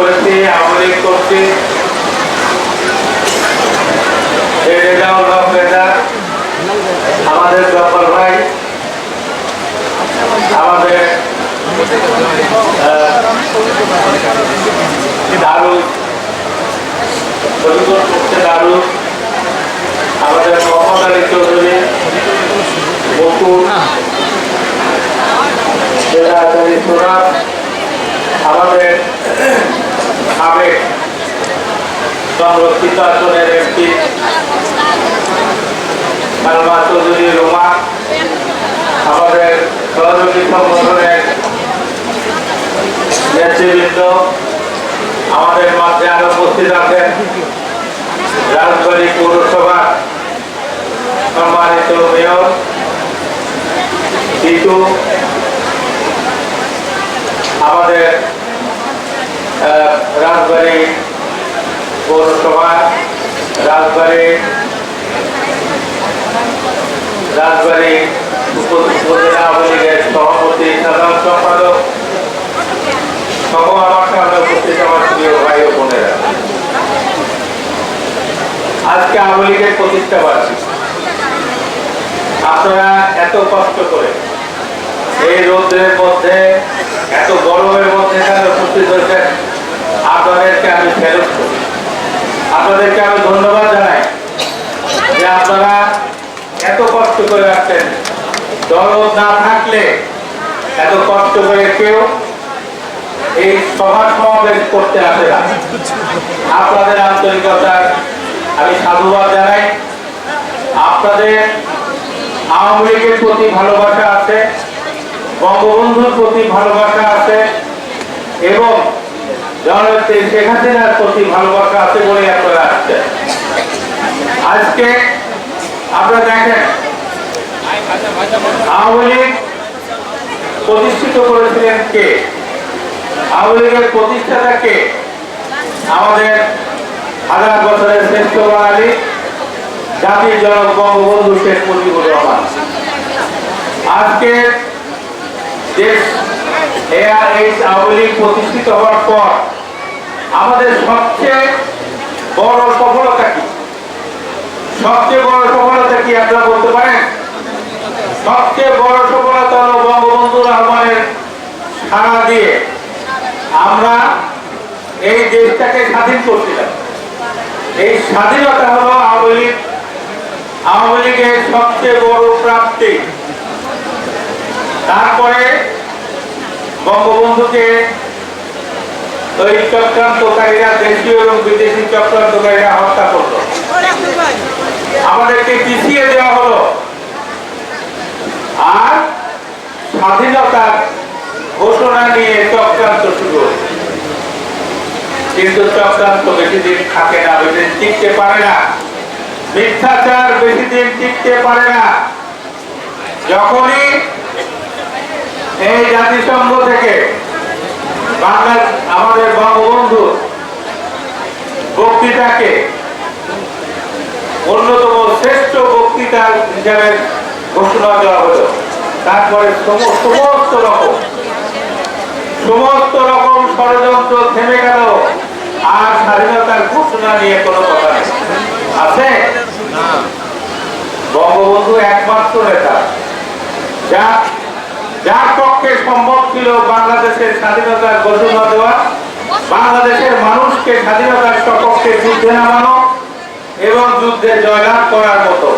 করেছি আওয়ামী লীগ করছি আমাদের জব্বর ভাই। আমাদের দারু দারু আমাদের আলী চৌধুরী সংরক্ষিত আসনের একটি সালমা চৌধুরী রোমা আমাদের সহযোগী সংগঠনের নেতৃবৃন্দ আমাদের মাঝে আরও উপস্থিত আছেন। রাজবাড়ী পৌরসভা সম্মানিত মেয়র টিটু আমাদের রাজবাড়ী পৌরসভা রাজবাড়ী রাজবাড়ী সভাপতি সাধারণ সম্পাদক আমার সামনে প্রতিষ্ঠা বার্ষিক। আপনারা এত কষ্ট করে এই রোদ্রের মধ্যে, এত গরমের মধ্যে এখানে উপস্থিত হয়েছেন, আপনাদেরকে আমি ফেরত করি। আপনাদেরকে আমি ধন্যবাদ জানাই যে আপনারা এত কষ্ট করে রাখছেন দরদ না থাকলে এত কষ্ট করে কেউ এই সভা সমাবেশ করতে আসে না। আপনাদের আন্তরিকতার আমি সাধুবাদ জানাই। আপনাদের আওয়ামী লীগের প্রতি ভালোবাসা আছে, বঙ্গবন্ধুর প্রতি ভালোবাসা আছে এবং জননেত্রী শেখ প্রতি ভালোবাসা আছে বলে আপনারা আসছেন। আজকে আপনারা দেখেন, আওয়ামী লীগ প্রতিষ্ঠিত করেছিলেন কে? আওয়ামী লীগের প্রতিষ্ঠাতা কে? আমাদের হাজার বছরের শ্রেষ্ঠ বাঙালি, জাতির জনক বঙ্গবন্ধু শেখ মুজিবুর রহমান। আজকে দেশ এআরএইচ আওয়ামী লীগ প্রতিষ্ঠিত হওয়ার পর আমাদের সবচেয়ে বড় সফলতা কি? সবচেয়ে বড় সফলতা কি আপনারা বলতে পারেন? সবচেয়ে বড় সফলতা হলো বঙ্গবন্ধু রহমানের সাড়া দিয়ে আমরা এই দেশটাকে স্বাধীন করছিলাম। এই স্বাধীনতা হলো আওয়ামী লীগ। আওয়ামী লীগের সবচেয়ে বড় প্রাপ্তি। তারপরে বঙ্গবন্ধুকে ওই চক্রান্তকারীরা, দেশীয় এবং বিদেশি চক্রান্তকারীরা হত্যা করল। আমাদেরকে পিছিয়ে দেওয়া হলো। আর স্বাধীনতার ঘোষণা নিয়ে চক্রান্ত শুরু কিন্তু চক্রান্ত বেশি দিন থাকে না বেশি টিকতে পারে না। মিথ্যাচার বেশি দিন টিকতে পারে না। যখনই এই জাতিসংঘ থেকে বাংলা আমাদের বঙ্গবন্ধু বক্তৃতাকে অন্যতম শ্রেষ্ঠ বক্তৃতা হিসাবে ঘোষণা দেওয়া হলো। তারপরে সমস্ত রকম সমস্ত রকম ষড়যন্ত্র থেমে গেল আর স্বাধীনতার ঘোষণা নিয়ে কোনো কথা নেই। আছে? বঙ্গবন্ধু একমাত্র নেতা। যা যার পক্ষে সম্ভব ছিল বাংলাদেশের স্বাধীনতার ঘোষণা দেওয়া, বাংলাদেশের মানুষকে স্বাধীনতার সপক্ষে যুদ্ধে নামানো এবং যুদ্ধে জয়লাভ করার মতো।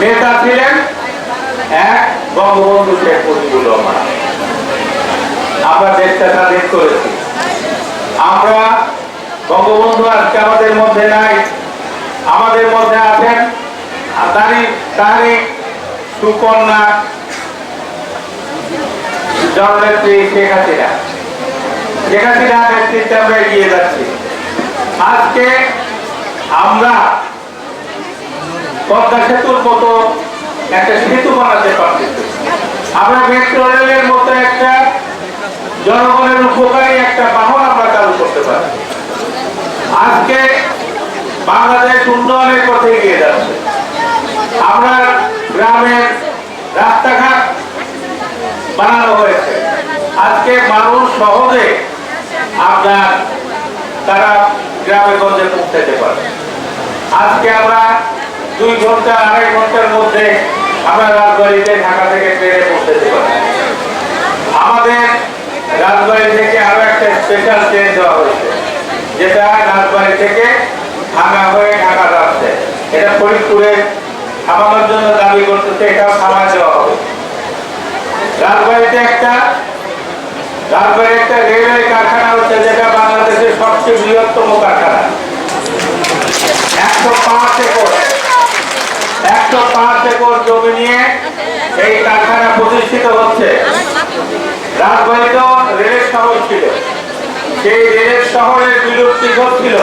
নেতা ছিলেন এক বঙ্গবন্ধু শেখ মুজিবুর রহমান। আমরা দেশটা স্বাধীন করেছি। আমরা বঙ্গবন্ধু আজকে আমাদের মধ্যে নাই, আমাদের মধ্যে আছেন তারই তারই সুকন্যা আজকে আমরা পদ্মা সেতুর মতো একটা সেতু বানাতে পারতেছি আমরা মেট্রো রেলের মতো একটা জনগণের উপকারী একটা বাহন আমরা চালু করতে পারি আজকে বাংলাদেশ উন্নয়নের পথে এগিয়ে যাচ্ছে। আমরা গ্রামের রাস্তাঘাট বানানো আজকে মানুষ সহজে আপনার তারা গ্রামে গঞ্জে পৌঁছাতে পারে। আজকে আমরা দুই ঘণ্টা, আড়াই ঘণ্টার মধ্যে আমরা রাজবাড়িতে ঢাকা থেকে ট্রেনে পৌঁছাতে পারি। আমাদের রাজবাড়ি থেকে আরও একটা স্পেশাল ট্রেন দেওয়া হয়েছে, যেটা রাজবাড়ি থেকে ভাঙা হয়ে ঢাকা যাচ্ছে। এটা ফরিদপুরে থামানোর জন্য দাবি করতেছে, এটাও থামায় দেওয়া হবে। রাজবাড়িতে একটা রাজবাড়ি একটা রেলওয়ে কারখানা হচ্ছে যেটা বাংলাদেশের সবচেয়ে বৃহত্তম কারখানা। একশো পাঁচ একর। একশো পাঁচ একর জমি নিয়ে এই কারখানা প্রতিষ্ঠিত হচ্ছে। রাজবাড়িতেও রেলের শহর ছিল। সেই রেলের শহরের বিলুপ্তি ঘটছিল।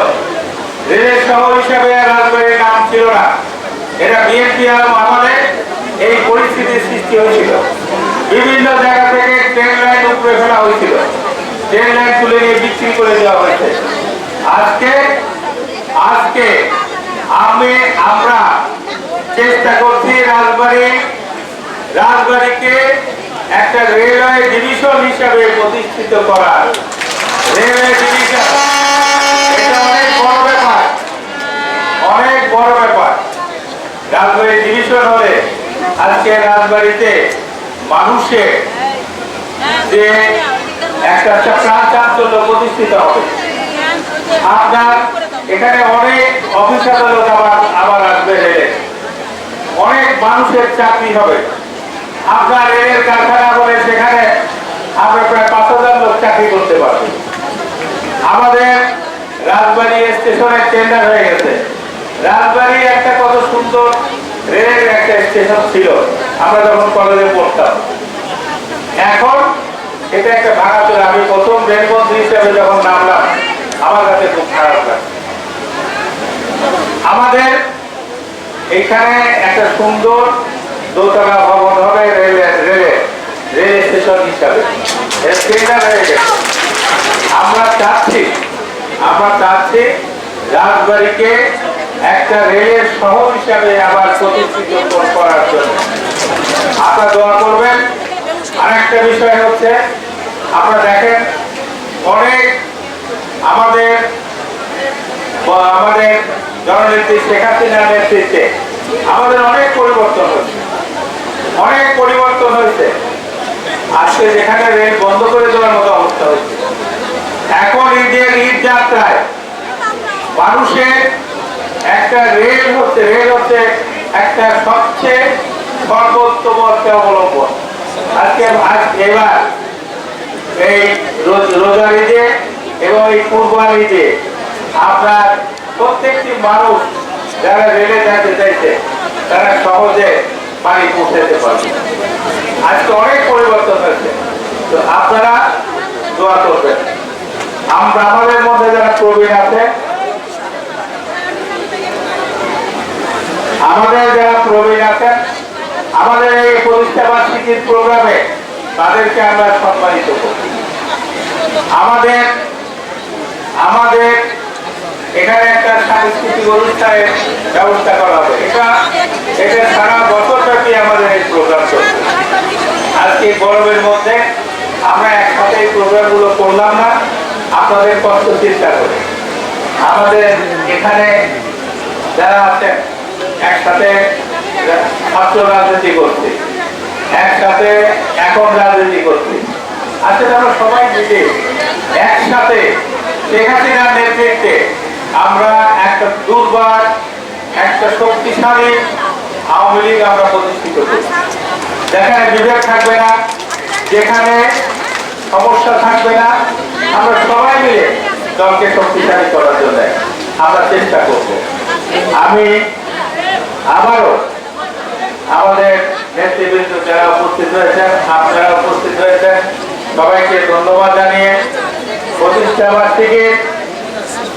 রেলের শহর হিসাবে রাজবাড়ির নাম ছিল না। এটা বিএনপি আমলে এই পরিস্থিতির সৃষ্টি হয়েছিল। বিভিন্ন জায়গা থেকে ট্রেন লাইন উপরে ফেলা হয়েছিল। ট্রেন লাইন তুলে নিয়ে বিক্রি করে দেওয়া হয়েছে। আজকে আজকে আমি, আমরা চেষ্টা করছি রাজবাড়ি, রাজবাড়িকে একটা রেলওয়ে ডিভিশন হিসাবে প্রতিষ্ঠিত করার। রেলওয়ে ডিভিশন অনেক বড় ব্যাপার। অনেক বড় ব্যাপার। রাজবাড়ি ডিভিশন হলে আজকে রাজবাড়িতে মানুষের যে একটা একটা প্রাণ চাঞ্চল্য প্রতিষ্ঠিত হবে। আপনার এখানে অনেক অফিস আদালত আবার আবার আসবে অনেক মানুষের চাকরি হবে। আপনার রেলের কারখানা বলে সেখানে আমরা প্রায় পাঁচ হাজার লোক চাকরি করতে পারবে। আমাদের রাজবাড়ি স্টেশনে টেন্ডার হয়ে গেছে। রাজবাড়ি একটা কত সুন্দর রেলের একটা স্টেশন ছিল। আমরা যখন কলেজে পড়তাম। এখন এটা একটা ভাঙা চলে আমি প্রথম রেলমন্ত্রী হিসেবে যখন নামলাম, আমার কাছে খুব খারাপ লাগে আমাদের এখানে একটা সুন্দর দোতলা ভবন হবে রেলে রেলে, রেল স্টেশন হিসাবে। আমরা চাচ্ছি আমরা চাচ্ছি রাজবাড়িকে একটা রেলের শহর হিসাবে আবার প্রতিষ্ঠিত করার জন্য। আপনারা দোয়া করবেন। আরেকটা বিষয় হচ্ছে, আপনারা দেখেন, অনেক আমাদের আমাদের জননেত্রী শেখ হাসিনার নেতৃত্বে আমাদের অনেক পরিবর্তন হয়েছে। অনেক পরিবর্তন হয়েছে। আজকে যেখানে রেল বন্ধ করে দেওয়ার মতো অবস্থা হচ্ছে এখন ঈদের ঈদ যাত্রায় মানুষের একটা রেল হচ্ছে রেল হচ্ছে একটা সবচেয়ে সর্বোত্তম অবলম্বন। আজকে এবার এই রোজার ঈদে এবং এই কুরবান ঈদে আপনার প্রত্যেকটি মানুষ যারা রেলে যেতে চাইছে, তারা সহজে বাড়ি পৌঁছাতে পারবে। আজকে অনেক পরিবর্তন হয়েছে। তো আপনারা দোয়া করবেন। আমরা আমাদের মধ্যে যারা প্রবীণ আছে, আমাদের যারা প্রবীণ আছেন আমাদের এই প্রতিষ্ঠা বার্ষিকীর প্রোগ্রামে তাদেরকে আমরা সম্মানিত করি। আমাদের আমাদের এখানে একটা সাংস্কৃতিক অনুষ্ঠানের ব্যবস্থা করা হবে। এটা এটা সারা বছরব্যাপী আমাদের এই প্রোগ্রাম চলবে আজকে গরমের মধ্যে আমরা একসাথে এই প্রোগ্রামগুলো করলাম না, আপনাদের কষ্ট চিন্তা করে। আমাদের এখানে যারা আছেন, একসাথে ছাত্র রাজনীতি করছে। একসাথে এখন রাজনীতি করছে। আসলে আমরা সবাই মিলে একসাথে শেখ হাসিনার নেতৃত্বে আমরা একটা দুর্বার, একটা শক্তিশালী আওয়ামী লীগ আমরা প্রতিষ্ঠিত করি যেখানে বিভেদ থাকবে না, যেখানে সমস্যা থাকবে না। আমরা সবাই মিলে দলকে শক্তিশালী করার জন্য আমরা চেষ্টা করব। আমি আবারও আমাদের নেতৃবৃন্দ যারা উপস্থিত আপনারা উপস্থিত সবাইকে ধন্যবাদ জানিয়ে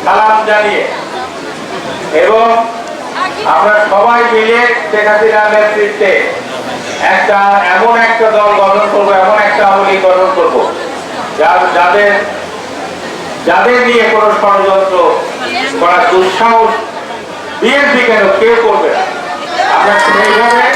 সালাম জানিয়ে এবং আমরা সবাই মিলে শেখ হাসিনার নেতৃত্বে একটা, এমন একটা দল গঠন করব, এমন একটা আওয়ামী গঠন করব, যা- যাদের যাদের নিয়ে কোনো ষড়যন্ত্র করার দুঃসাহস বিএনপি কেন কেউ করবে না। আমরা সেইভাবে